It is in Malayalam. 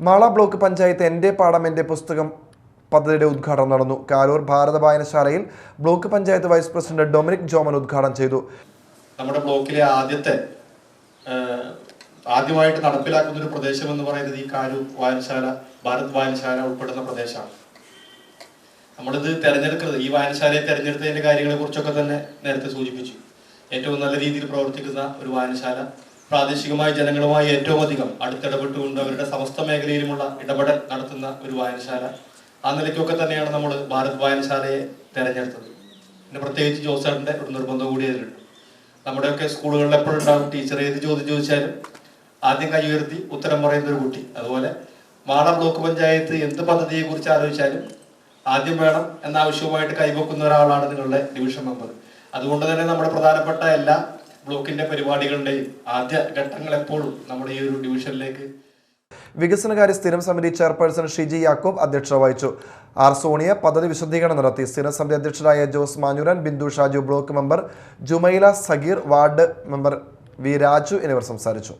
മാള ബ്ലോക്ക് പഞ്ചായത്ത് എന്റെ പാഠം എന്റെ പുസ്തകം പദ്ധതിയുടെ ഉദ്ഘാടനം നടന്നു. കാലൂർ ഭാരത വായനശാലയിൽ block panchayat vice president Dominic Joman ഉദ്ഘാടനം ചെയ്തു. നമ്മുടെ ബ്ലോക്കിലെ ആദ്യത്തെ ആദ്യമായിട്ട് നടപ്പിലാക്കുന്ന ഒരു പ്രദേശം എന്ന് പറയുന്നത് ഈ കാലൂർ വായനശാല ഭാരത് വായനശാല ഉൾപ്പെടുന്ന പ്രദേശമാണ്. നമ്മളിത് തെരഞ്ഞെടുക്കുന്നത് ഈ വായനശാലയെ തെരഞ്ഞെടുത്തതിന്റെ കാര്യങ്ങളെ കുറിച്ചൊക്കെ തന്നെ നേരത്തെ സൂചിപ്പിച്ചു. ഏറ്റവും നല്ല രീതിയിൽ പ്രവർത്തിക്കുന്ന ഒരു വായനശാല പ്രാദേശികമായി ജനങ്ങളുമായി ഏറ്റവും അധികം അടുത്തിടപെട്ടുകൊണ്ട് അവരുടെ സമസ്ത മേഖലയിലുമുള്ള ഇടപെടൽ നടത്തുന്ന ഒരു വായനശാല. ആ നിലയ്ക്കൊക്കെ തന്നെയാണ് നമ്മൾ ഭാരത് വായനശാലയെ തെരഞ്ഞെടുത്തത്. പിന്നെ പ്രത്യേകിച്ച് ജോസേട്ടന്റെ ഒരു നിർബന്ധം കൂടി അതിലുണ്ട്. നമ്മുടെയൊക്കെ സ്കൂളുകളിൽ എപ്പോഴും ഉണ്ടാകും ടീച്ചർ ഏത് ചോദ്യം ചോദിച്ചാലും ആദ്യം കൈ ഉയർത്തി ഉത്തരം പറയുന്ന ഒരു കുട്ടി. അതുപോലെ മാള ബ്ലോക്ക് പഞ്ചായത്ത് എന്ത് പദ്ധതിയെ കുറിച്ച് ആലോചിച്ചാലും ആദ്യം വേണം എന്ന ആവശ്യവുമായിട്ട് കൈവക്കുന്ന ഒരാളാണ് നിങ്ങളുടെ ഡിവിഷൻ മെമ്പർ. അതുകൊണ്ട് തന്നെ നമ്മുടെ പ്രധാനപ്പെട്ട എല്ലാ ബ്ലോക്കിന്റെ പരിപാടികളുടെ ആദ്യ ഘട്ടങ്ങൾ എപ്പോഴും നമ്മുടെ ഈ ഒരു ഡിവിഷനിലേക്ക് വികസനകാര്യ സ്ഥിരം സമിതി ചെയർപേഴ്സൺ ഷിജി യാക്കോബ് അധ്യക്ഷത വഹിച്ചു. ആർ സോണിയ പദ്ധതി വിശദീകരണം നടത്തി. സ്ഥിരം സമിതി അധ്യക്ഷരായ Jose Manjuran Bindu Shaju block member Jumaila Sageer ward member V Raju എന്നിവർ സംസാരിച്ചു.